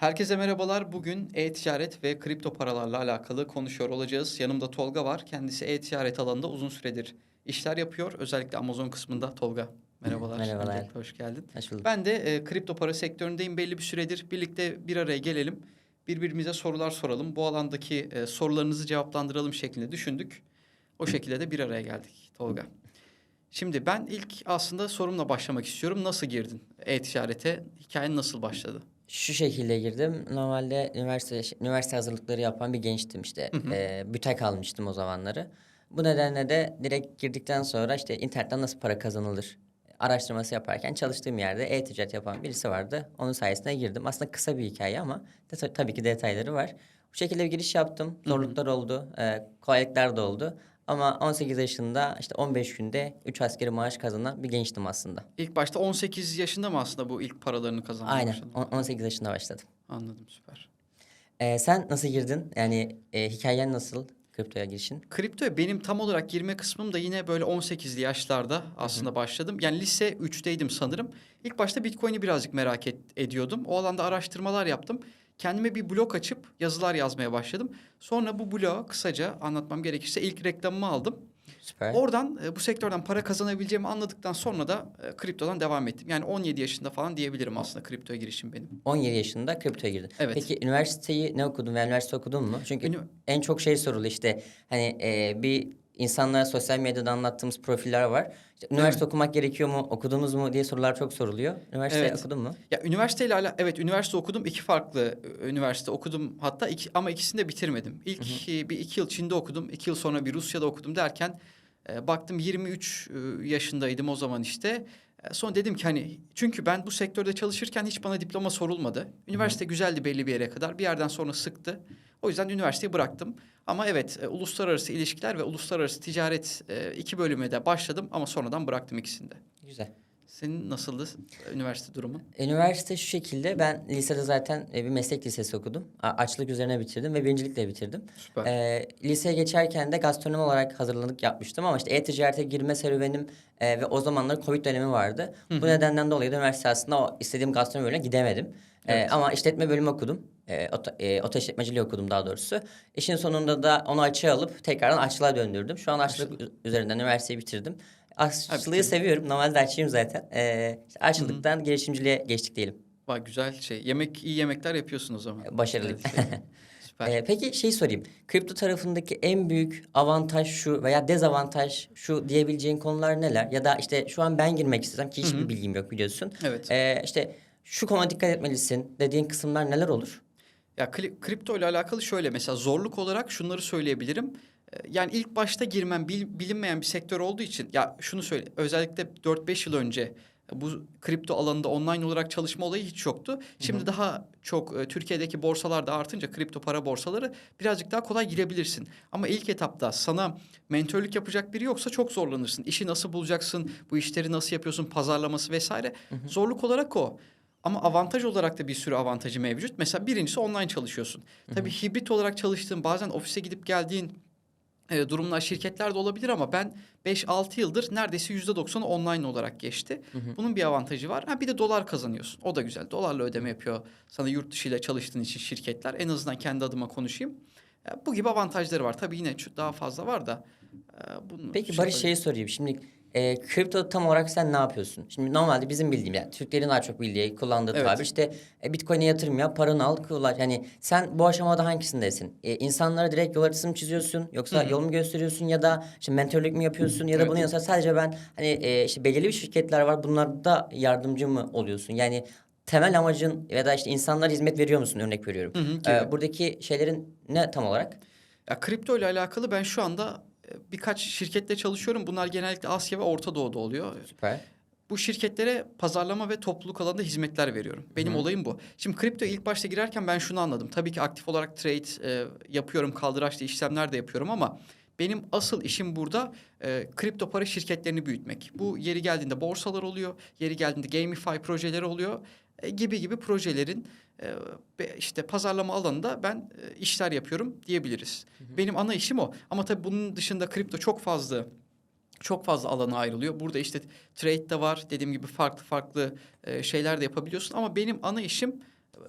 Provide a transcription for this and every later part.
Herkese merhabalar. Bugün e-ticaret ve kripto paralarla alakalı konuşuyor olacağız. Yanımda Tolga var. Kendisi e-ticaret alanında uzun süredir işler yapıyor. Özellikle Amazon kısmında Tolga. Merhabalar. Merhabalar. Öncelikle Hoş geldin. Hoş bulduk. Ben de e, kripto para sektöründeyim belli bir süredir. Birlikte bir araya gelelim. Birbirimize sorular soralım. Bu alandaki e, sorularınızı cevaplandıralım şeklinde düşündük. O şekilde de bir araya geldik Tolga. Şimdi ben ilk aslında sorumla başlamak istiyorum. Nasıl girdin e-ticarete? Hikayen nasıl başladı? Şu şekilde girdim. Normalde üniversite üniversite hazırlıkları yapan bir gençtim işte. Ee, bütek almıştım o zamanları. Bu nedenle de direkt girdikten sonra işte internetten nasıl para kazanılır araştırması yaparken çalıştığım yerde e-ticaret yapan birisi vardı. Onun sayesinde girdim. Aslında kısa bir hikaye ama de- tabii ki detayları var. Bu şekilde bir giriş yaptım. Zorluklar oldu, e, kolaylıklar da oldu. Ama 18 yaşında işte 15 günde 3 askeri maaş kazanan bir gençtim aslında. İlk başta 18 yaşında mı aslında bu ilk paralarını kazanmaya Aynen. başladın? on- 18 yaşında başladım. Anladım süper. Ee, sen nasıl girdin? Yani e, hikayen nasıl kriptoya girişin? Kriptoya benim tam olarak girme kısmım da yine böyle 18'li yaşlarda aslında başladım. Yani lise 3'teydim sanırım. İlk başta Bitcoin'i birazcık merak et- ediyordum. O alanda araştırmalar yaptım. Kendime bir blog açıp yazılar yazmaya başladım. Sonra bu bloğa kısaca anlatmam gerekirse ilk reklamımı aldım. Süper. Oradan e, bu sektörden para kazanabileceğimi anladıktan sonra da e, kriptodan devam ettim. Yani 17 yaşında falan diyebilirim aslında kriptoya girişim benim. 17 yaşında kriptoya girdin. Evet. Peki üniversiteyi ne okudun veya üniversite okudun mu? Çünkü Ünü- en çok şey sorulu işte hani e, bir insanlara sosyal medyada anlattığımız profiller var. İşte, üniversite okumak gerekiyor mu, okudunuz mu diye sorular çok soruluyor. Üniversite Evet. okudun mu? Ya üniversiteyle ala evet üniversite okudum. iki farklı üniversite okudum hatta iki, ama ikisini de bitirmedim. İlk e, bir iki yıl Çin'de okudum. iki yıl sonra bir Rusya'da okudum derken e, baktım 23 e, yaşındaydım o zaman işte. Sonra dedim ki hani çünkü ben bu sektörde çalışırken hiç bana diploma sorulmadı. Üniversite güzeldi belli bir yere kadar. Bir yerden sonra sıktı. O yüzden üniversiteyi bıraktım. Ama evet e, uluslararası ilişkiler ve uluslararası ticaret e, iki bölüme de başladım ama sonradan bıraktım ikisini de. Güzel. Senin nasıldı e, üniversite durumun? Üniversite şu şekilde ben lisede zaten e, bir meslek lisesi okudum. Açlık üzerine bitirdim ve birincilikle bitirdim. Süper. Ee, liseye geçerken de gastronomi olarak hazırlanık yapmıştım ama işte e-ticarete girme serüvenim e, ve o zamanlar Covid dönemi vardı. Bu nedenden dolayı da üniversite aslında o istediğim gastronomi bölümüne gidemedim. Ee, Evet. ama işletme bölümü okudum. E, oto, e, oto işletmeciliği okudum daha doğrusu. İşin sonunda da onu açığa alıp tekrardan aşçılığa döndürdüm. Şu an aşçılık ü- üzerinden üniversiteyi bitirdim. Aşçılığı seviyorum. Normalde aşçıyım zaten. Ee, işte aşçılıktan girişimciliğe geçtik diyelim. Vay güzel şey. Yemek iyi yemekler yapıyorsun o zaman. Başarılı. Şey. Süper. Ee, peki şey sorayım. Kripto tarafındaki en büyük avantaj şu veya dezavantaj şu diyebileceğin konular neler? Ya da işte şu an ben girmek istesem ki hiçbir bilgim yok biliyorsun. evet. Ee, işte şu konuda dikkat etmelisin dediğin kısımlar neler olur? Ya kripto ile alakalı şöyle mesela zorluk olarak şunları söyleyebilirim. Ee, Yani ilk başta girmem bil- bilinmeyen bir sektör olduğu için ya şunu söyle özellikle 4-5 yıl önce bu kripto alanında online olarak çalışma olayı hiç yoktu. Şimdi daha çok e, Türkiye'deki borsalar da artınca kripto para borsaları birazcık daha kolay girebilirsin. Ama ilk etapta sana mentörlük yapacak biri yoksa çok zorlanırsın. İşi nasıl bulacaksın, bu işleri nasıl yapıyorsun, pazarlaması vesaire. Zorluk olarak o. Ama avantaj olarak da bir sürü avantajı mevcut. Mesela birincisi online çalışıyorsun. Tabii hibrit olarak çalıştığın, bazen ofise gidip geldiğin e, durumlar şirketler de olabilir ama ben 5-6 yıldır neredeyse %90'ı online olarak geçti. Bunun bir avantajı var. Ha bir de dolar kazanıyorsun. O da güzel. Dolarla ödeme yapıyor sana yurt dışı ile çalıştığın için şirketler. En azından kendi adıma konuşayım. E, bu gibi avantajları var. Tabii yine daha fazla var da. e, bunu Peki şey Barış şeyi sorayım. Şimdi e, kripto tam olarak sen ne yapıyorsun? Şimdi normalde bizim bildiğim yani Türklerin daha çok bildiği, kullandığı Evet. tabir işte e, Bitcoin'e yatırım yap, paranı al, kullan. Yani sen bu aşamada hangisindesin? E, insanlara direkt yol haritası mı çiziyorsun? Yoksa yol mu gösteriyorsun ya da işte mentörlük mü yapıyorsun ya da Evet. bunun yanında sadece ben hani e, işte belirli bir şirketler var bunlarda yardımcı mı oluyorsun? Yani temel amacın ya da işte insanlara hizmet veriyor musun örnek veriyorum. Hı hı, E, gibi. buradaki şeylerin ne tam olarak? Ya kripto ile alakalı ben şu anda birkaç şirkette çalışıyorum. Bunlar genellikle Asya ve Orta Doğu'da oluyor. Süper. Bu şirketlere pazarlama ve topluluk alanında hizmetler veriyorum. Benim olayım bu. Şimdi kripto ilk başta girerken ben şunu anladım. Tabii ki aktif olarak trade e, yapıyorum, kaldıraçlı işlemler de yapıyorum ama benim asıl işim burada e, kripto para şirketlerini büyütmek. Bu yeri geldiğinde borsalar oluyor, yeri geldiğinde gamify projeleri oluyor e, gibi gibi projelerin e, işte pazarlama alanında ben e, işler yapıyorum diyebiliriz. Benim ana işim o. Ama tabii bunun dışında kripto çok fazla çok fazla alana ayrılıyor. Burada işte trade de var. Dediğim gibi farklı farklı e, şeyler de yapabiliyorsun. Ama benim ana işim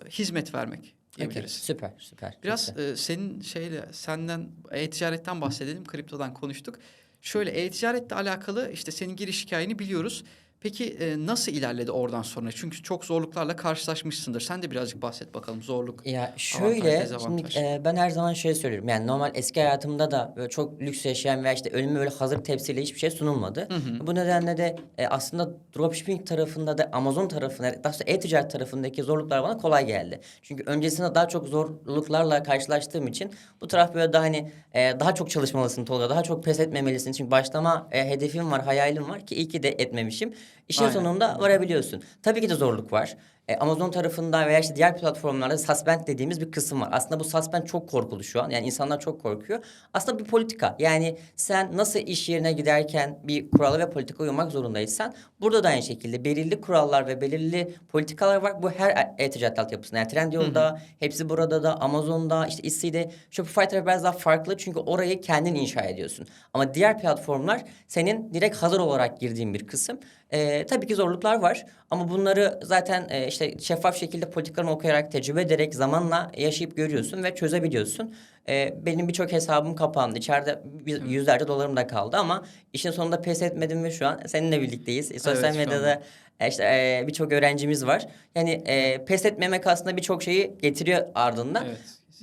hizmet vermek diyebiliriz. Süper, süper. çok Biraz e, senin şeyle senden e-ticaretten bahsedelim. Kriptodan konuştuk. Şöyle e-ticaretle alakalı işte senin giriş hikayeni biliyoruz. Peki e, nasıl ilerledi oradan sonra? Çünkü çok zorluklarla karşılaşmışsındır. Sen de birazcık bahset bakalım zorluk. Ya şöyle şimdi e, ben her zaman şey söylüyorum. Yani normal eski hayatımda da böyle çok lüks yaşayan veya işte önüme böyle hazır tepsiyle hiçbir şey sunulmadı. Bu nedenle de e, aslında dropshipping tarafında da Amazon tarafında daha sonra e-ticaret tarafındaki zorluklar bana kolay geldi. Çünkü öncesinde daha çok zorluklarla karşılaştığım için bu taraf böyle daha hani e, daha çok çalışmalısın Tolga. Daha çok pes etmemelisin. Çünkü başlama e, hedefim var, hayalim var ki iyi ki de etmemişim. İşin Aynen. sonunda varabiliyorsun. Tabii ki de zorluk var. E, Amazon tarafında veya işte diğer platformlarda suspend dediğimiz bir kısım var. Aslında bu suspend çok korkulu şu an. Yani insanlar çok korkuyor. Aslında bir politika. Yani sen nasıl iş yerine giderken bir kurala ve politika uymak zorundaysan burada da aynı şekilde belirli kurallar ve belirli politikalar var. Bu her e-ticaret altyapısında. Yani Trendyol'da, hepsi burada da, Amazon'da, işte Etsy'de, Shopify tarafı biraz daha farklı. Çünkü orayı kendin inşa ediyorsun. Ama diğer platformlar senin direkt hazır olarak girdiğin bir kısım. Ee, tabii ki zorluklar var ama bunları zaten e, işte şeffaf şekilde politikalarını okuyarak, tecrübe ederek zamanla yaşayıp görüyorsun ve çözebiliyorsun. Ee, benim birçok hesabım kapandı. İçeride bir- yüzlerce dolarım da kaldı ama işin sonunda pes etmedim ve şu an seninle birlikteyiz. E, Sosyal şu medyada e, işte e, birçok öğrencimiz var. Yani e, pes etmemek aslında birçok şeyi getiriyor ardından. Evet.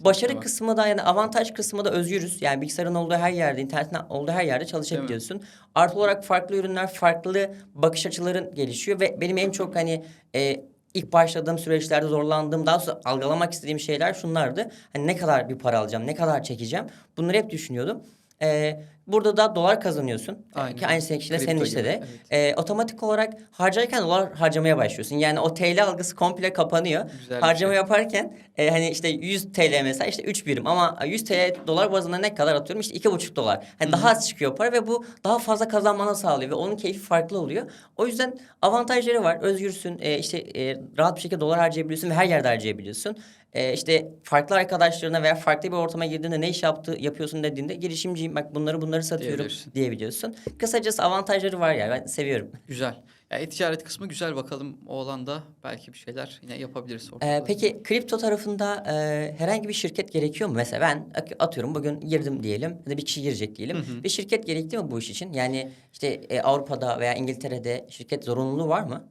Başarı Tamam. kısmı da yani avantaj kısmı da özgürüz. Yani bilgisayarın olduğu her yerde, internetin olduğu her yerde çalışabiliyorsun. Artı olarak farklı ürünler, farklı bakış açıların gelişiyor ve benim en çok hani e, ilk başladığım süreçlerde zorlandığım, daha sonra algılamak istediğim şeyler şunlardı. Hani ne kadar bir para alacağım, ne kadar çekeceğim. Bunları hep düşünüyordum. E, burada da dolar kazanıyorsun. Aynen. Ki aynı şekilde senin işte de. evet. E, otomatik olarak harcarken dolar harcamaya başlıyorsun. Yani o TL algısı komple kapanıyor. Güzel Harcama şey. yaparken e, hani işte 100 TL mesela işte 3 birim ama 100 TL dolar bazında ne kadar atıyorum işte 2,5 dolar. Hani daha az çıkıyor para ve bu daha fazla kazanmanı sağlıyor ve onun keyfi farklı oluyor. O yüzden avantajları var. Özgürsün. e, işte e, rahat bir şekilde dolar harcayabiliyorsun ve her yerde harcayabiliyorsun. E, işte farklı arkadaşlarına veya farklı bir ortama girdiğinde ne iş yaptı yapıyorsun dediğinde girişimciyim bak bunları bunları satıyorum Diyebilirsin. diyebiliyorsun. Kısacası avantajları var yani ben seviyorum. Güzel. Ya e-ticaret kısmı güzel bakalım. O alanda belki bir şeyler yine yapabiliriz. Ee, peki kripto tarafında e, herhangi bir şirket gerekiyor mu? Mesela ben atıyorum bugün girdim diyelim ya da bir kişi girecek diyelim. Bir şirket gerekli mi bu iş için? Yani işte e, Avrupa'da veya İngiltere'de şirket zorunluluğu var mı?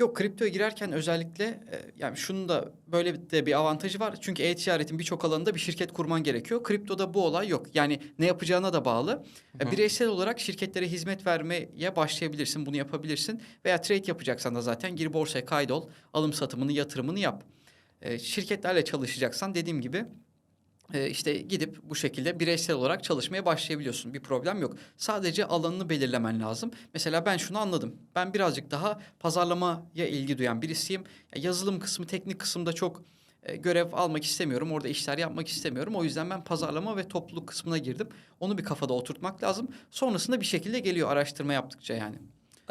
Yok kriptoya girerken özellikle e, yani şunun da böyle de bir avantajı var. Çünkü e-ticaretin birçok alanında bir şirket kurman gerekiyor. Kriptoda bu olay yok. Yani ne yapacağına da bağlı. E, Bireysel olarak şirketlere hizmet vermeye başlayabilirsin. Bunu yapabilirsin. Veya trade yapacaksan da zaten gir borsaya kaydol. Alım satımını, yatırımını yap. E, şirketlerle çalışacaksan dediğim gibi e, işte gidip bu şekilde bireysel olarak çalışmaya başlayabiliyorsun. Bir problem yok. Sadece alanını belirlemen lazım. Mesela ben şunu anladım. Ben birazcık daha pazarlamaya ilgi duyan birisiyim. Ya yazılım kısmı, teknik kısımda çok e, görev almak istemiyorum. Orada işler yapmak istemiyorum. O yüzden ben pazarlama ve topluluk kısmına girdim. Onu bir kafada oturtmak lazım. Sonrasında bir şekilde geliyor araştırma yaptıkça yani.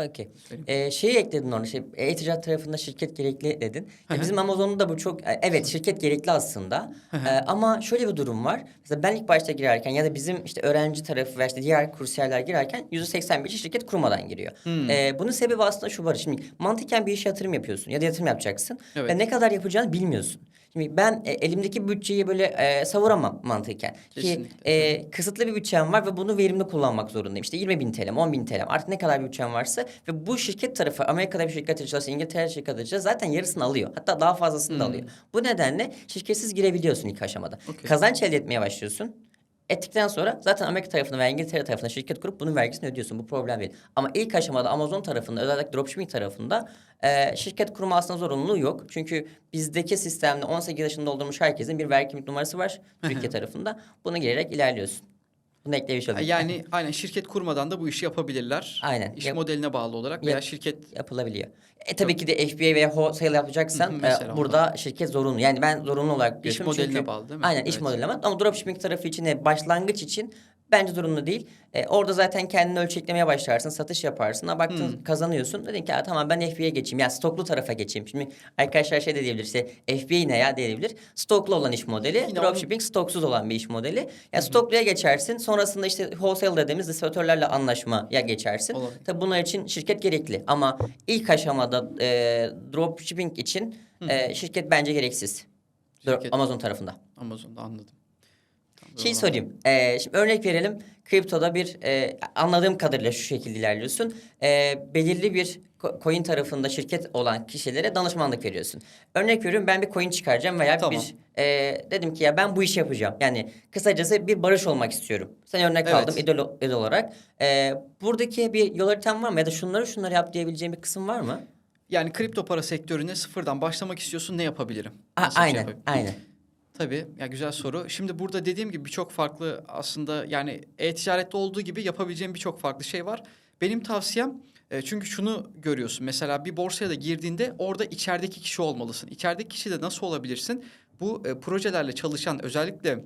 Okey. Ee, şeyi ekledin orada. Şey, e-ticaret tarafında şirket gerekli dedin. Ya hı. bizim Amazon'da da bu çok... e, Evet şirket gerekli aslında. Ee, ama şöyle bir durum var. Mesela ben ilk başta girerken ya da bizim işte öğrenci tarafı veya işte diğer kursiyerler girerken %85'i şirket kurmadan giriyor. Hmm. Ee, bunun sebebi aslında şu var. Şimdi mantıken bir işe yatırım yapıyorsun ya da yatırım yapacaksın. Evet. Ve ne kadar yapacağını bilmiyorsun. Şimdi ben e, elimdeki bütçeyi böyle e, savuramam mantıken. Ki e, kısıtlı bir bütçem var ve bunu verimli kullanmak zorundayım. İşte 20 bin TL, 10 bin TL artık ne kadar bir bütçem varsa ve bu şirket tarafı Amerika'da bir şirket çalışırsa, İngiltere'de şirket çalışırsa zaten yarısını alıyor. Hatta daha fazlasını da alıyor. Bu nedenle şirketsiz girebiliyorsun ilk aşamada. Okey. Kazanç elde etmeye başlıyorsun. Ettikten sonra zaten Amerika tarafına veya İngiltere tarafına şirket kurup bunun vergisini ödüyorsun. Bu problem değil. Ama ilk aşamada Amazon tarafında özellikle dropshipping tarafında e, şirket kurma aslında zorunluluğu yok. Çünkü bizdeki sistemde 18 yaşında doldurmuş herkesin bir vergi kimlik numarası var Türkiye tarafında. Bunu girerek ilerliyorsun. Bunu eklemiş olayım. Yani aynen şirket kurmadan da bu işi yapabilirler. Aynen. İş Yap- modeline bağlı olarak veya Yap- şirket yapılabiliyor. E tabii ki de FBA veya wholesale yapacaksan Hı hı, e, burada şirket zorunlu. Yani ben zorunlu olarak İş görüyorum. modeline Çünkü- bağlı değil mi? Aynen iş Evet. modeline bağlı. Ama dropshipping tarafı için de başlangıç için bence zorunlu değil. E, orada zaten kendini ölçeklemeye başlarsın, satış yaparsın. Ha, baktın Hmm. kazanıyorsun. Dedin ki "Ha, tamam ben FBA'ye geçeyim. Yani stoklu tarafa geçeyim. Şimdi arkadaşlar şey de diyebilir işte FBA ne ya diyebilir. Stoklu olan iş modeli. Yine dropshipping stoksuz olan bir iş modeli. Yani stokluya geçersin. Sonrasında işte wholesale dediğimiz distribütörlerle anlaşmaya geçersin. Olabilir. Tabii bunlar için şirket gerekli ama ilk aşamada e, dropshipping için e, şirket bence gereksiz. Şirket- Amazon tarafında. Amazon'da anladım. Şey sorayım. Ee, şimdi örnek verelim. Kriptoda bir e, anladığım kadarıyla şu şekilde ilerliyorsun. Ee, belirli bir co- coin tarafında şirket olan kişilere danışmanlık veriyorsun. Örnek veriyorum ben bir coin çıkaracağım veya Tamam. bir e, dedim ki ya ben bu işi yapacağım. Yani kısacası bir barış olmak istiyorum. Sen örnek Evet. aldım idol, idol olarak. Ee, buradaki bir yol haritan var mı ya da şunları şunları yap diyebileceğim bir kısım var mı? Yani kripto para sektörüne sıfırdan başlamak istiyorsun ne yapabilirim? A- Nasıl bir şey aynen, yapabilirim? aynen. Tabii ya güzel soru. Şimdi burada dediğim gibi birçok farklı aslında yani e-ticarette olduğu gibi yapabileceğim birçok farklı şey var. Benim tavsiyem e, çünkü şunu görüyorsun. Mesela bir borsaya da girdiğinde orada içerideki kişi olmalısın. İçerideki kişi de nasıl olabilirsin? Bu e, projelerle çalışan özellikle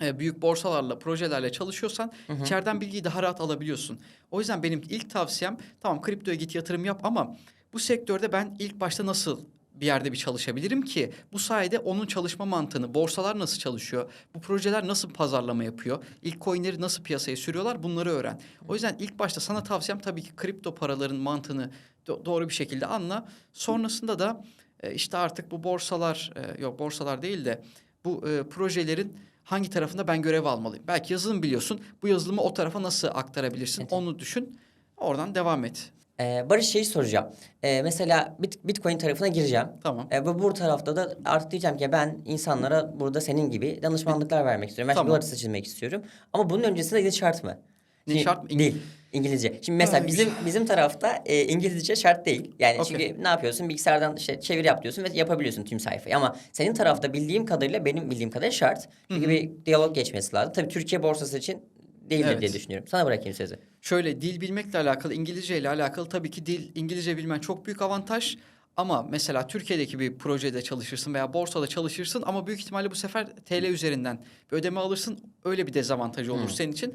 e, büyük borsalarla, projelerle çalışıyorsan içeriden bilgiyi daha rahat alabiliyorsun. O yüzden benim ilk tavsiyem tamam kriptoya git yatırım yap ama bu sektörde ben ilk başta nasıl bir yerde bir çalışabilirim ki bu sayede onun çalışma mantığını, borsalar nasıl çalışıyor, bu projeler nasıl pazarlama yapıyor, ilk coinleri nasıl piyasaya sürüyorlar bunları öğren. O yüzden ilk başta sana tavsiyem tabii ki kripto paraların mantığını do- doğru bir şekilde anla. Sonrasında da e, işte artık bu borsalar, e, yok borsalar değil de bu e, projelerin hangi tarafında ben görev almalıyım? Belki yazılım biliyorsun. Bu yazılımı o tarafa nasıl aktarabilirsin? Evet. Onu düşün. Oradan devam et. Ee, Barış şeyi soracağım. Ee, mesela bit, Bitcoin tarafına gireceğim. Tamam. E, ve bu tarafta da artık diyeceğim ki ben insanlara burada senin gibi danışmanlıklar vermek istiyorum. Ben Tamam. haritası çizmek istiyorum. Ama bunun öncesinde dil şart mı? Ne Şimdi- şart mı? Değil. İngilizce. Şimdi mesela Ha, bizim bizim tarafta e, İngilizce şart değil. Yani Okey. çünkü ne yapıyorsun? Bilgisayardan işte çevir yap diyorsun ve yapabiliyorsun tüm sayfayı. Ama senin tarafta bildiğim kadarıyla benim bildiğim kadarıyla şart. Çünkü bir diyalog geçmesi lazım. Tabii Türkiye borsası için değildir Evet. diye düşünüyorum. Sana bırakayım sözü. Şöyle dil bilmekle alakalı, İngilizce ile alakalı tabii ki dil, İngilizce bilmen çok büyük avantaj. Ama mesela Türkiye'deki bir projede çalışırsın veya borsada çalışırsın ama büyük ihtimalle bu sefer TL üzerinden bir ödeme alırsın. Öyle bir dezavantajı olur senin için.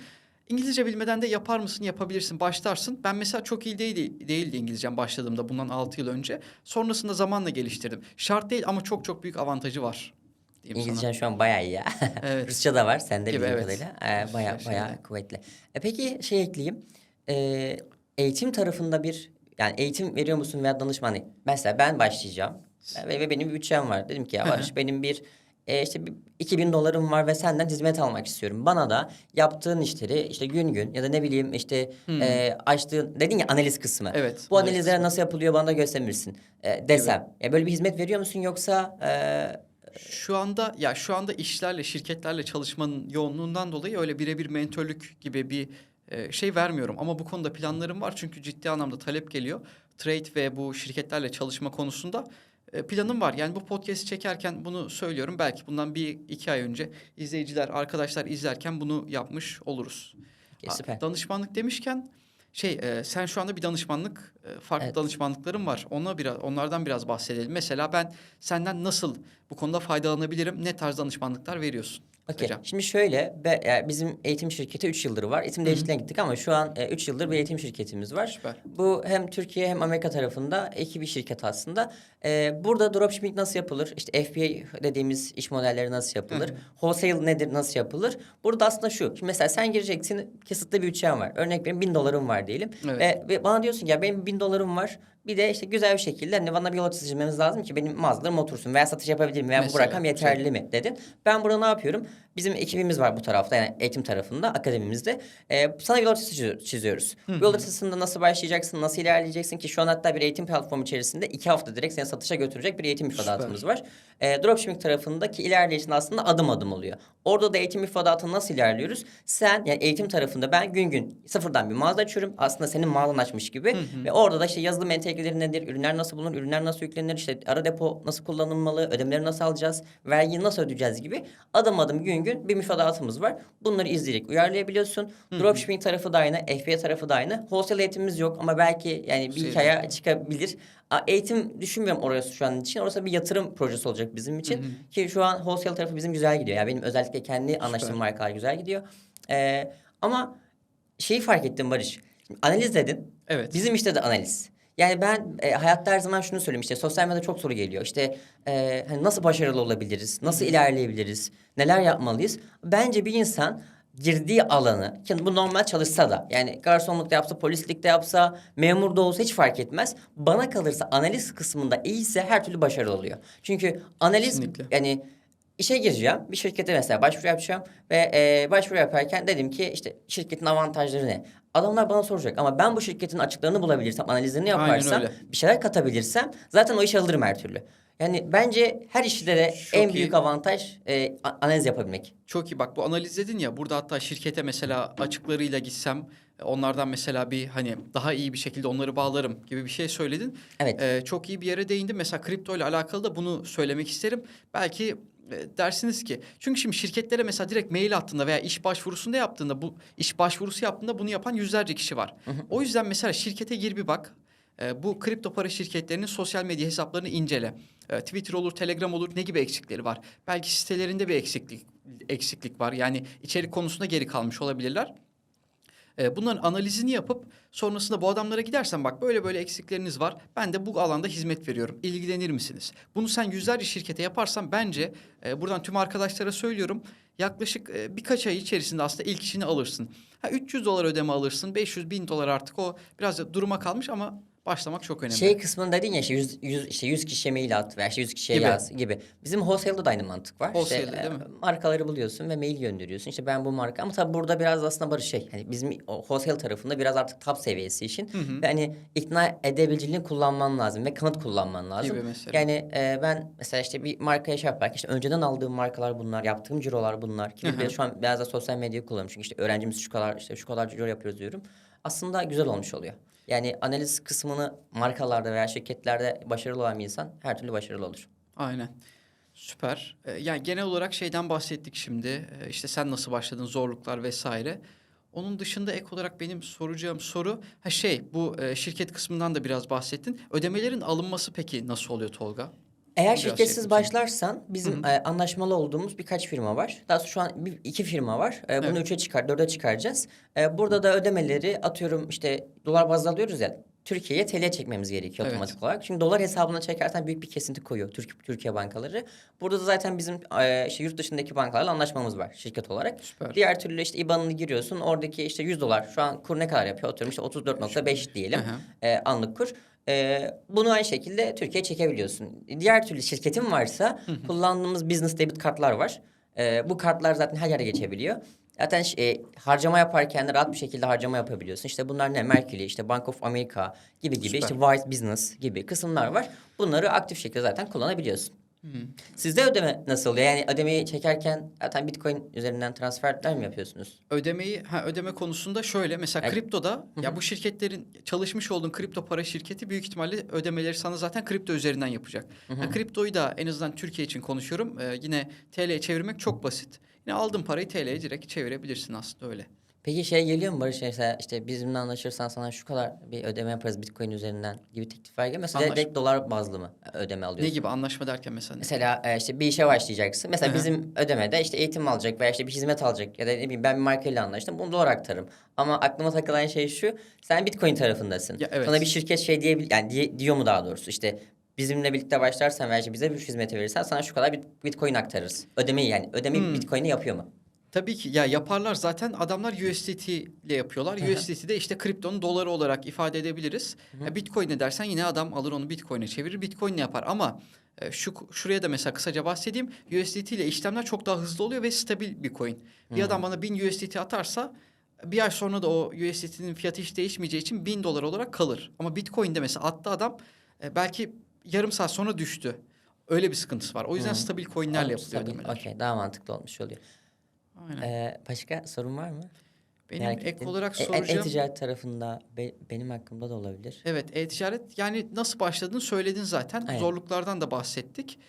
İngilizce bilmeden de yapar mısın? Yapabilirsin, başlarsın. Ben mesela çok iyi değildi, değildi İngilizcem başladığımda bundan 6 yıl önce. Sonrasında zamanla geliştirdim. Şart değil ama çok çok büyük avantajı var. Diyeyim sana. İngilizcen şu an bayağı iyi ya. Evet. Rusça da var sende Gibi, evet. kadarıyla. Ee, bayağı Şeyde. bayağı kuvvetli. E peki şey ekleyeyim. Ee, eğitim tarafında bir yani eğitim veriyor musun veya danışmanlık? Mesela ben başlayacağım ve, ve benim bir bütçem var. Dedim ki ya. Barış benim bir e, işte bir 2000 dolarım var ve senden hizmet almak istiyorum. Bana da yaptığın işleri işte gün gün ya da ne bileyim işte e, açtığın dedin ya analiz kısmı. Evet, Bu analiz analizler kısmı. nasıl yapılıyor bana da gösterirsin e, desem. E, böyle bir hizmet veriyor musun yoksa e, Şu anda ya şu anda işlerle, şirketlerle çalışmanın yoğunluğundan dolayı öyle birebir mentörlük gibi bir e, şey vermiyorum. Ama bu konuda planlarım var çünkü ciddi anlamda talep geliyor. Trade ve bu şirketlerle çalışma konusunda e, planım var. Yani bu podcast'i çekerken bunu söylüyorum. Belki bundan bir iki ay önce izleyiciler, arkadaşlar izlerken bunu yapmış oluruz. Süper. Danışmanlık demişken şey e, sen şu anda bir danışmanlık e, farklı Evet. danışmanlıklarım var. Ona biraz onlardan biraz bahsedelim. Mesela ben senden nasıl bu konuda faydalanabilirim? Ne tarz danışmanlıklar veriyorsun? Okey. Hocam. Şimdi şöyle be, e, bizim eğitim şirketi 3 yıldır var. İsim değişikliğine gittik ama şu an 3 yıldır bir eğitim şirketimiz var. Süper. Bu hem Türkiye hem Amerika tarafında iki bir şirket aslında. E, burada dropshipping nasıl yapılır? İşte FBA dediğimiz iş modelleri nasıl yapılır? Wholesale nedir? Nasıl yapılır? Burada aslında şu. Şimdi mesela sen gireceksin kısıtlı bir bütçen var. Örnek veriyorum 1000 dolarım var diyelim. Evet. Ve, ve bana diyorsun ki ya benim 1000 dolarım var. Bir de işte güzel bir şekilde hani bana bir yol çizmeniz lazım ki benim mağazalarım otursun veya satış yapabilirim veya bu Mesela, rakam yeterli mi dedin. Ben burada ne yapıyorum? Bizim ekibimiz var bu tarafta yani eğitim tarafında, akademimizde. Ee, sana bir yol haritası çiziyor- çiziyoruz. Bu yol haritasında nasıl başlayacaksın, nasıl ilerleyeceksin ki şu an hatta bir eğitim platformu içerisinde iki hafta direkt seni satışa götürecek bir eğitim müfredatımız var. Ee, dropshipping tarafındaki ilerleyişin aslında adım adım oluyor. Orada da eğitim müfredatını nasıl ilerliyoruz? Sen yani eğitim tarafında ben gün gün sıfırdan bir mağaza açıyorum. Aslında senin mağazan açmış gibi. Ve orada da işte yazılım entegreleri nedir? Ürünler nasıl bulunur? Ürünler nasıl yüklenir? İşte ara depo nasıl kullanılmalı? Ödemeleri nasıl alacağız? Vergiyi nasıl ödeyeceğiz gibi adım adım gün gün bir müfredatımız var. Bunları izleyerek uyarlayabiliyorsun. Dropshipping tarafı da aynı, FBA tarafı da aynı. Wholesale eğitimimiz yok ama belki yani bir Şey- hikaye çıkabilir. A, Eğitim düşünmüyorum orası şu an için. Orası bir yatırım projesi olacak bizim için. Ki şu an wholesale tarafı bizim güzel gidiyor. Yani benim özellikle kendi anlaştığım markalar güzel gidiyor. Ee, ama şeyi fark ettim Barış. Analiz dedin. Evet. Bizim işte de analiz. Yani ben e, hayatta her zaman şunu söylüyorum işte sosyal medyada çok soru geliyor. İşte e, hani nasıl başarılı olabiliriz? Nasıl ilerleyebiliriz? Neler yapmalıyız? Bence bir insan girdiği alanı, şimdi bu normal çalışsa da yani garsonlukta yapsa, polislikte yapsa, memur da olsa hiç fark etmez. Bana kalırsa analiz kısmında iyiyse her türlü başarılı oluyor. Çünkü analiz Kesinlikle. yani işe gireceğim. Bir şirkete mesela başvuru yapacağım ve e, başvuru yaparken dedim ki işte şirketin avantajları ne? Adamlar bana soracak ama ben bu şirketin açıklarını bulabilirsem, analizlerini yaparsam, bir şeyler katabilirsem zaten o işi alırım her türlü. Yani bence her işte de Çok en iyi. büyük avantaj e, analiz yapabilmek. Çok iyi bak bu analiz dedin ya burada hatta şirkete mesela açıklarıyla gitsem e, onlardan mesela bir hani daha iyi bir şekilde onları bağlarım gibi bir şey söyledin. Evet. Ee, çok iyi bir yere değindim. Mesela kripto ile alakalı da bunu söylemek isterim. Belki dersiniz ki çünkü şimdi şirketlere mesela direkt mail attığında veya iş başvurusunda yaptığında bu iş başvurusu yaptığında bunu yapan yüzlerce kişi var. O yüzden mesela şirkete gir bir bak. E, bu kripto para şirketlerinin sosyal medya hesaplarını incele. E, Twitter olur, Telegram olur ne gibi eksikleri var? Belki sitelerinde bir eksiklik eksiklik var. Yani içerik konusunda geri kalmış olabilirler. E, bunların analizini yapıp sonrasında bu adamlara gidersen bak böyle böyle eksikleriniz var. Ben de bu alanda hizmet veriyorum. İlgilenir misiniz? Bunu sen yüzlerce şirkete yaparsan bence e, buradan tüm arkadaşlara söylüyorum. Yaklaşık e, birkaç ay içerisinde aslında ilk işini alırsın. Ha 300 dolar ödeme alırsın. 500 bin dolar artık o biraz da duruma kalmış ama başlamak çok önemli. Şey kısmını dedin ya işte 100, 100, işte 100 kişiye mail at veya işte 100 kişiye Gibi. yaz gibi. Bizim wholesale'da da aynı mantık var. Wholesale'de işte, değil e, mi? Markaları buluyorsun ve mail gönderiyorsun. İşte ben bu marka ama tabii burada biraz aslında barış şey. Hani bizim o wholesale tarafında biraz artık top seviyesi işin. Ve hani ikna edebiliciliğini kullanman lazım ve kanıt kullanman lazım. Gibi mesela. Yani e, ben mesela işte bir markaya şey yaparken işte önceden aldığım markalar bunlar, yaptığım cirolar bunlar. Ki Hı hı. şu an biraz da sosyal medyayı kullanıyorum. Çünkü işte öğrencimiz şu kadar işte şu kadar ciro yapıyoruz diyorum. Aslında güzel olmuş oluyor. Yani analiz kısmını markalarda veya şirketlerde başarılı olan bir insan her türlü başarılı olur. Aynen. Süper. Ee, yani genel olarak şeyden bahsettik şimdi. Ee, işte sen nasıl başladın, zorluklar vesaire. Onun dışında ek olarak benim soracağım soru ha şey bu e, şirket kısmından da biraz bahsettin. Ödemelerin alınması peki nasıl oluyor Tolga? Eğer Biraz şirketsiz şey- başlarsan bizim e, anlaşmalı olduğumuz birkaç firma var. Daha sonra şu an bir, iki firma var. E, bunu Evet. üçe çıkar, dörde çıkaracağız. E, burada da ödemeleri atıyorum işte dolar bazlı alıyoruz ya. Türkiye'ye TL çekmemiz gerekiyor Evet. otomatik olarak. Çünkü dolar hesabına çekersen büyük bir kesinti koyuyor Türk, Türkiye bankaları. Burada da zaten bizim e, işte yurt dışındaki bankalarla anlaşmamız var şirket olarak. Süper. Diğer türlü işte IBAN'ını giriyorsun. Oradaki işte 100 dolar şu an kur ne kadar yapıyor? Atıyorum işte 34.5 diyelim. Hı hı. e, anlık kur. E, bunu aynı şekilde Türkiye'ye çekebiliyorsun. Diğer türlü şirketin varsa kullandığımız business debit kartlar var. E, bu kartlar zaten her yere geçebiliyor. Zaten e, harcama yaparken de rahat bir şekilde harcama yapabiliyorsun. İşte bunlar ne? Mercury, işte Bank of America gibi gibi, Süper. işte Wise Business gibi kısımlar var. Bunları aktif şekilde zaten kullanabiliyorsun. Sizde ödeme nasıl oluyor? Yani ödemeyi çekerken zaten Bitcoin üzerinden transferler mi yapıyorsunuz? Ödemeyi ha ödeme konusunda şöyle mesela Evet. kriptoda ya bu şirketlerin çalışmış olduğun kripto para şirketi büyük ihtimalle ödemeleri sana zaten kripto üzerinden yapacak. Ha, kriptoyu da en azından Türkiye için konuşuyorum. Ee, yine TL'ye çevirmek çok basit. Yine aldığın parayı TL'ye direkt çevirebilirsin aslında öyle. Peki şey geliyor mu Barış mesela işte bizimle anlaşırsan sana şu kadar bir ödeme yaparız Bitcoin üzerinden gibi teklifler geliyor. Mesela Anlaş- direkt dolar bazlı mı ödeme Ne alıyorsun? gibi anlaşma derken mesela? ne? Mesela e, işte bir işe başlayacaksın. Mesela Hı hı. bizim ödemede işte eğitim alacak veya işte bir hizmet alacak ya da ne bileyim ben bir markayla anlaştım. Bunu dolar aktarırım. Ama aklıma takılan şey şu. Sen Bitcoin tarafındasın. Ya, evet. Sana bir şirket şey diyebil yani diye- diyor mu daha doğrusu işte bizimle birlikte başlarsan işte bize bir hizmeti verirsen sana şu kadar bit- Bitcoin aktarırız. Ödemeyi yani ödemeyi Hmm. Bitcoin'i yapıyor mu? Tabii ki ya yaparlar zaten adamlar USDT ile yapıyorlar. USDT de işte kriptonun doları olarak ifade edebiliriz. Ya Bitcoin ne dersen yine adam alır onu Bitcoin'e çevirir. Bitcoin ne yapar ama e, şu şuraya da mesela kısaca bahsedeyim. USDT ile işlemler çok daha hızlı oluyor ve stabil bir coin. Bir adam bana 1000 USDT atarsa bir ay sonra da o USDT'nin fiyatı hiç değişmeyeceği için 1000 dolar olarak kalır. Ama Bitcoin'de mesela attı adam e, belki yarım saat sonra düştü. Öyle bir sıkıntısı var. O yüzden stabil coin'lerle Anladım, yapılıyor stabil. ödemeler. Okey daha mantıklı olmuş oluyor. Aynen. Ee, başka sorun var mı? Benim Merak ek ettiğin. olarak E- e- soracağım. E-ticaret tarafında be- benim hakkımda da olabilir. Evet, e-ticaret yani nasıl başladığını söyledin zaten. Aynen. Zorluklardan da bahsettik.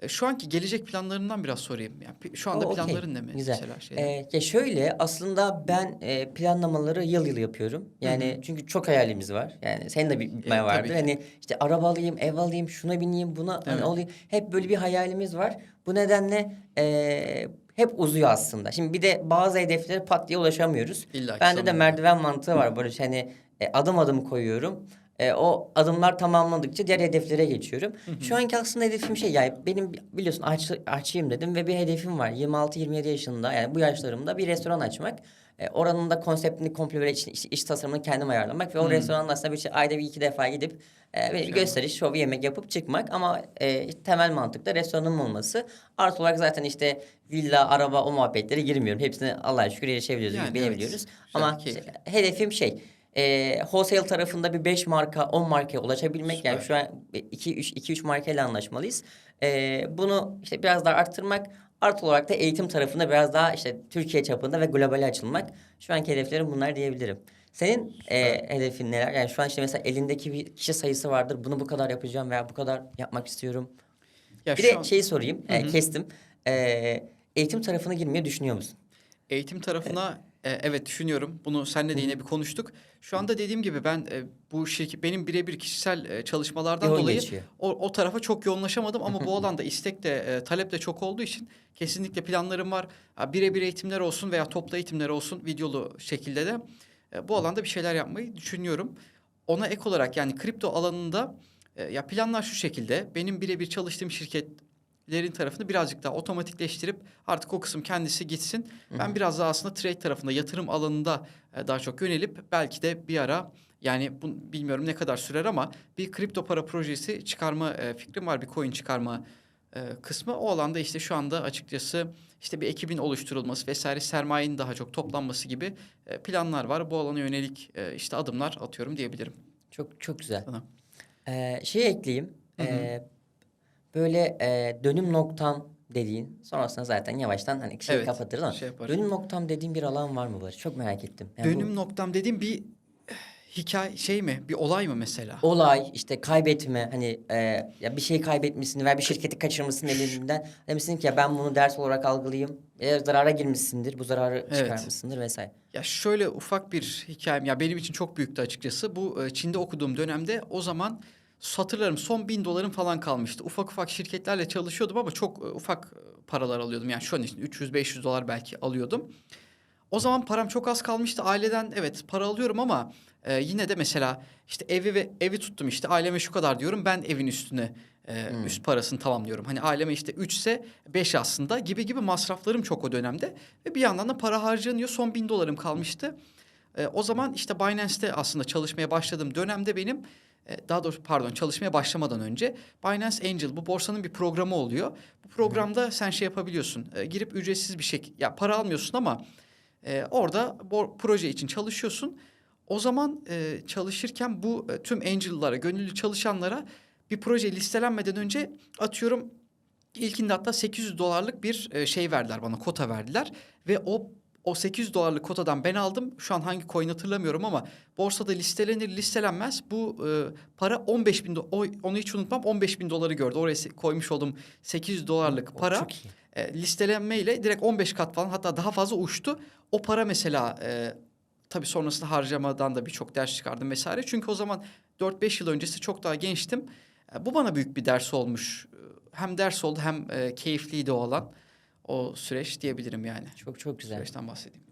E, şu anki gelecek planlarından biraz sorayım. Yani şu anda O, okey. planların ne mi? Güzel. Mesela şeyde? Ee, ya şöyle aslında ben e, planlamaları yıl yıl yapıyorum. Yani çünkü çok hayalimiz var. Yani senin de bir E, vardır. Hani işte araba alayım, ev alayım, şuna bineyim, buna hani Evet. olayım. Hep böyle bir hayalimiz var. Bu nedenle e, hep uzuyor aslında. Şimdi bir de bazı hedeflere pat diye ulaşamıyoruz. İlla Bende de merdiven mantığı var Barış. Hani e, adım adım koyuyorum. E, o adımlar tamamladıkça diğer hedeflere geçiyorum. Şu anki aslında hedefim şey yani benim biliyorsun aç, açayım dedim ve bir hedefim var. 26-27 yaşında yani bu yaşlarımda bir restoran açmak. E, oranın da konseptini komple böyle iç, iç, iç tasarımını kendim ayarlamak ve o restoranda aslında bir şey, ayda bir iki defa gidip e, bir gösteriş, şov, yemek yapıp çıkmak ama e, temel mantıkta restoranım olması. Artı olarak zaten işte villa, araba o muhabbetlere girmiyorum. Hepsine Allah'a şükür erişebiliyoruz, Yani binebiliyoruz. evet, Ama işte hedefim şey e, wholesale tarafında bir 5 marka 10 markaya ulaşabilmek yani şu an 2 3 2 3 markayla anlaşmalıyız. E, bunu işte biraz daha arttırmak artı olarak da eğitim tarafında biraz daha işte Türkiye çapında ve globale açılmak. Şu anki hedeflerim bunlar diyebilirim. Senin e, hedefin neler? Yani şu an işte mesela elindeki bir kişi sayısı vardır. Bunu bu kadar yapacağım veya bu kadar yapmak istiyorum. Ya Bir de an şeyi sorayım. e, kestim. E, eğitim tarafına girmeyi düşünüyor musun? eğitim tarafına e, evet düşünüyorum. Bunu seninle de yine bir konuştuk. Şu anda dediğim gibi ben e, bu şirket benim birebir kişisel e, çalışmalardan Yoğun dolayı geçiyor. o, o tarafa çok yoğunlaşamadım ama bu alanda istek de e, talep de çok olduğu için kesinlikle planlarım var. Birebir eğitimler olsun veya toplu eğitimler olsun videolu şekilde de e, bu alanda bir şeyler yapmayı düşünüyorum. Ona ek olarak yani kripto alanında e, ya planlar şu şekilde. Benim birebir çalıştığım şirketlerin tarafını birazcık daha otomatikleştirip artık o kısım kendisi gitsin. Ben biraz daha aslında trade tarafında yatırım alanında e, daha çok yönelip belki de bir ara yani bu, bilmiyorum ne kadar sürer ama bir kripto para projesi çıkarma e, fikrim var. Bir coin çıkarma e, kısmı. O alanda işte şu anda açıkçası işte bir ekibin oluşturulması vesaire sermayenin daha çok toplanması gibi e, planlar var. Bu alana yönelik e, işte adımlar atıyorum diyebilirim. Çok çok güzel. Sana. Ee, şey ekleyeyim. Ee, böyle e, dönüm noktam dediğin sonrasında zaten yavaştan hani şeyi Evet, kapatırız ama şey yaparız. dönüm noktam dediğin bir alan var mı Barış? Çok merak ettim. Yani bu Dönüm noktam dediğim bir eh, hikaye şey mi? Bir olay mı mesela? olay işte kaybetme hani e, ya bir şey kaybetmişsin veya bir şirketi kaçırmışsın elinden demişsin ki ya ben bunu ders olarak algılayayım. Eğer zarara girmişsindir bu zararı Evet. çıkarmışsındır vesaire. Ya şöyle ufak bir hikayem ya benim için çok büyüktü açıkçası. Bu e, Çin'de okuduğum dönemde o zaman hatırlarım son bin dolarım falan kalmıştı. Ufak ufak şirketlerle çalışıyordum ama çok e, ufak paralar alıyordum. Yani şu an için 300-500 dolar belki alıyordum. O zaman param çok az kalmıştı. Aileden evet para alıyorum ama e, yine de mesela işte evi ve evi tuttum işte aileme şu kadar diyorum. Ben evin üstüne e, üst parasını tamamlıyorum. Hani aileme işte 3 ise 5 aslında gibi gibi masraflarım çok o dönemde. Ve bir yandan da para harcanıyor. Son bin dolarım kalmıştı. E, o zaman işte Binance'te aslında çalışmaya başladığım dönemde benim daha doğrusu pardon çalışmaya başlamadan önce Binance Angel bu borsanın bir programı oluyor. Bu programda sen şey yapabiliyorsun. e, girip ücretsiz bir şey ya para almıyorsun ama e, orada proje için çalışıyorsun. O zaman e, çalışırken bu e, tüm angel'lara, gönüllü çalışanlara bir proje listelenmeden önce atıyorum ilkinde hatta 800 dolarlık bir e, şey verdiler bana, kota verdiler ve o o 800 dolarlık kotadan ben aldım. Şu an hangi coin hatırlamıyorum ama borsada listelenir listelenmez bu e, para 15 bin onu hiç unutmam 15 bin doları gördü. Oraya koymuş olduğum 800 dolarlık para e, listelenmeyle direkt 15 kat falan hatta daha fazla uçtu. O para mesela e, tabii sonrasında harcamadan da birçok ders çıkardım vesaire. Çünkü o zaman 4-5 yıl öncesi çok daha gençtim. E, bu bana büyük bir ders olmuş. E, Hem ders oldu hem e, keyifliydi o alan. O süreç diyebilirim yani. Çok çok güzel. Süreçten bahsedeyim.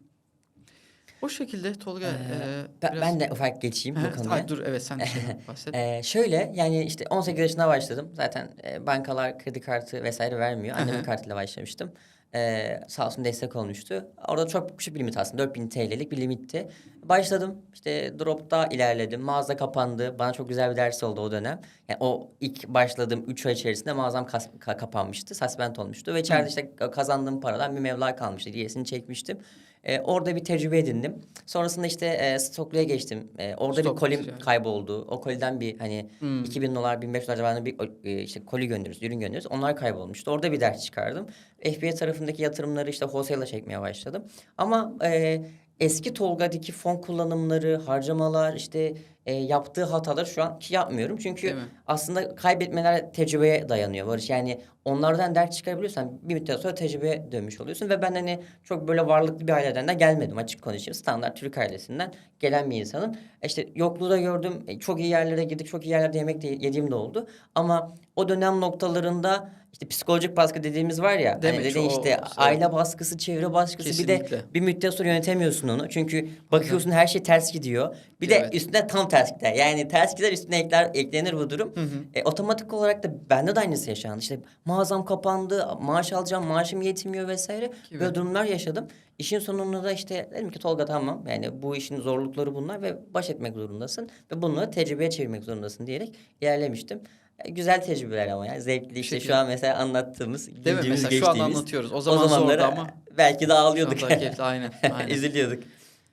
O şekilde Tolga Ee, e, ben, biraz... ben de ufak geçeyim bu konuya. ay, dur evet sen de şeyden bahset. Ee, şöyle yani işte 18 yaşında başladım. Zaten e, bankalar kredi kartı vesaire vermiyor. Annemin kartıyla başlamıştım. Ee, sağ olsun destek olmuştu. Orada çok küçük bir limit aslında. 4000 TL'lik bir limitti. Başladım. İşte dropta ilerledim. Mağaza kapandı. Bana çok güzel bir ders oldu o dönem. Yani o ilk başladığım 3 ay içerisinde mağazam kas- ka- kapanmıştı. Suspend olmuştu. Ve içeride işte kazandığım paradan bir meblağ kalmıştı. Diyesini çekmiştim. Ee, orada bir tecrübe edindim. Sonrasında işte e, stokluya geçtim. E, orada Stok bir kolim yani. kayboldu. O koliden bir hani Hmm. 2000 dolar, 1500 dolar civarında bir e, işte koli gönderiyoruz, ürün gönderiyoruz. Onlar kaybolmuştu. Orada bir ders çıkardım. FBA tarafındaki yatırımları işte wholesale'a çekmeye başladım. Ama e, eski Tolga'daki fon kullanımları, harcamalar, işte e, yaptığı hataları şu an ki yapmıyorum. Çünkü aslında kaybetmeler tecrübeye dayanıyor Barış. Yani onlardan ders çıkarabiliyorsan bir müddet sonra tecrübeye dönmüş oluyorsun. Ve ben hani çok böyle varlıklı bir aileden de gelmedim açık konuşayım. Standart Türk ailesinden gelen bir insanım. İşte yokluğu da gördüm. e, Çok iyi yerlere girdik. Çok iyi yerlerde yemek de yediğim de oldu. Ama o dönem noktalarında işte psikolojik baskı dediğimiz var ya. Değil hani mi? dediğin Çok- işte aile baskısı, çevre baskısı bir de Kesinlikle. bir müddet sonra yönetemiyorsun onu. Çünkü bakıyorsun her şey ters gidiyor. Bir de Evet. üstüne tam ters gider. Yani ters gider üstüne ekler, eklenir bu durum. E, otomatik olarak da bende de aynısı yaşandı. İşte mağazam kapandı, maaş alacağım, maaşım yetmiyor vesaire. Gibi. Böyle durumlar yaşadım. İşin sonunda da işte dedim ki Tolga tamam yani bu işin zorlukları bunlar ve baş etmek zorundasın. Ve bunları tecrübeye çevirmek zorundasın diyerek ilerlemiştim. E, güzel tecrübeler ama yani zevkli işte şu an mesela anlattığımız, Değil mi? Mesela şu an geçtiğimiz. anlatıyoruz. O zaman zordu zamanları ama belki de ağlıyorduk. Keyifli, aynen, aynen. Üzülüyorduk.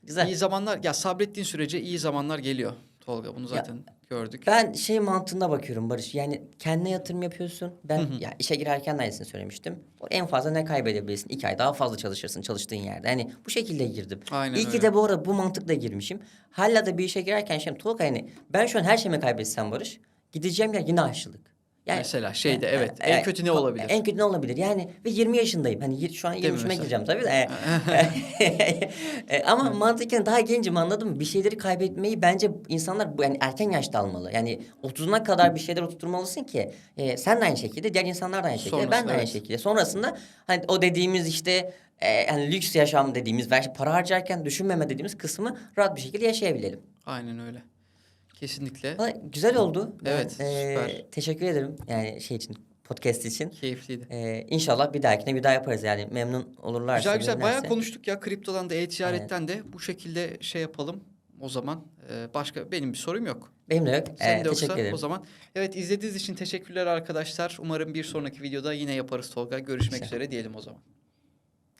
Güzel. iyi zamanlar ya sabrettiğin sürece iyi zamanlar geliyor. Tolga bunu zaten gördük. Ben şey mantığına bakıyorum Barış. Yani kendine yatırım yapıyorsun. Ben ya işe girerken de aynısını söylemiştim. En fazla ne kaybedebilirsin? İki ay daha fazla çalışırsın çalıştığın yerde. Hani bu şekilde girdim. Aynen İyi öyle. ki de bu arada bu mantıkla girmişim. Hala da bir işe girerken şimdi Tolga hani ben şu an her şeyimi kaybetsem Barış. Gideceğim yer yine aşçılık. Mesela şeyde, Yani- evet, en yani- kötü ne olabilir? En kötü ne olabilir? Yani ve 20 yaşındayım. Hani şu an mi 23'üme mesela? gireceğim tabii de. E, Ama mantıken daha gencim anladın mı? Bir şeyleri kaybetmeyi bence insanlar yani erken yaşta almalı. Yani 30'una kadar bir şeyler oturtmalısın ki e, sen de aynı şekilde, diğer insanlar da aynı şekilde, ben Sonrasında, de aynı evet. şekilde. Sonrasında hani o dediğimiz işte e, yani lüks yaşam dediğimiz ve para harcarken düşünmeme dediğimiz kısmı rahat bir şekilde yaşayabilelim. Aynen öyle. Kesinlikle. Valla güzel oldu. Ben, Evet, e, süper. teşekkür ederim yani şey için podcast için. Keyifliydi. Ee, inşallah bir dahakine bir daha yaparız yani memnun olurlarsa. Güzel güzel bayağı konuştuk ya kriptodan da e-ticaretten de bu şekilde şey yapalım. O zaman Ee, başka benim bir sorum yok. Benim de yok. Sen Ee, de yoksa ederim. o zaman. Evet izlediğiniz için teşekkürler arkadaşlar. Umarım bir sonraki videoda yine yaparız Tolga. Görüşmek İnşallah. üzere diyelim o zaman.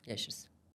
Görüşürüz.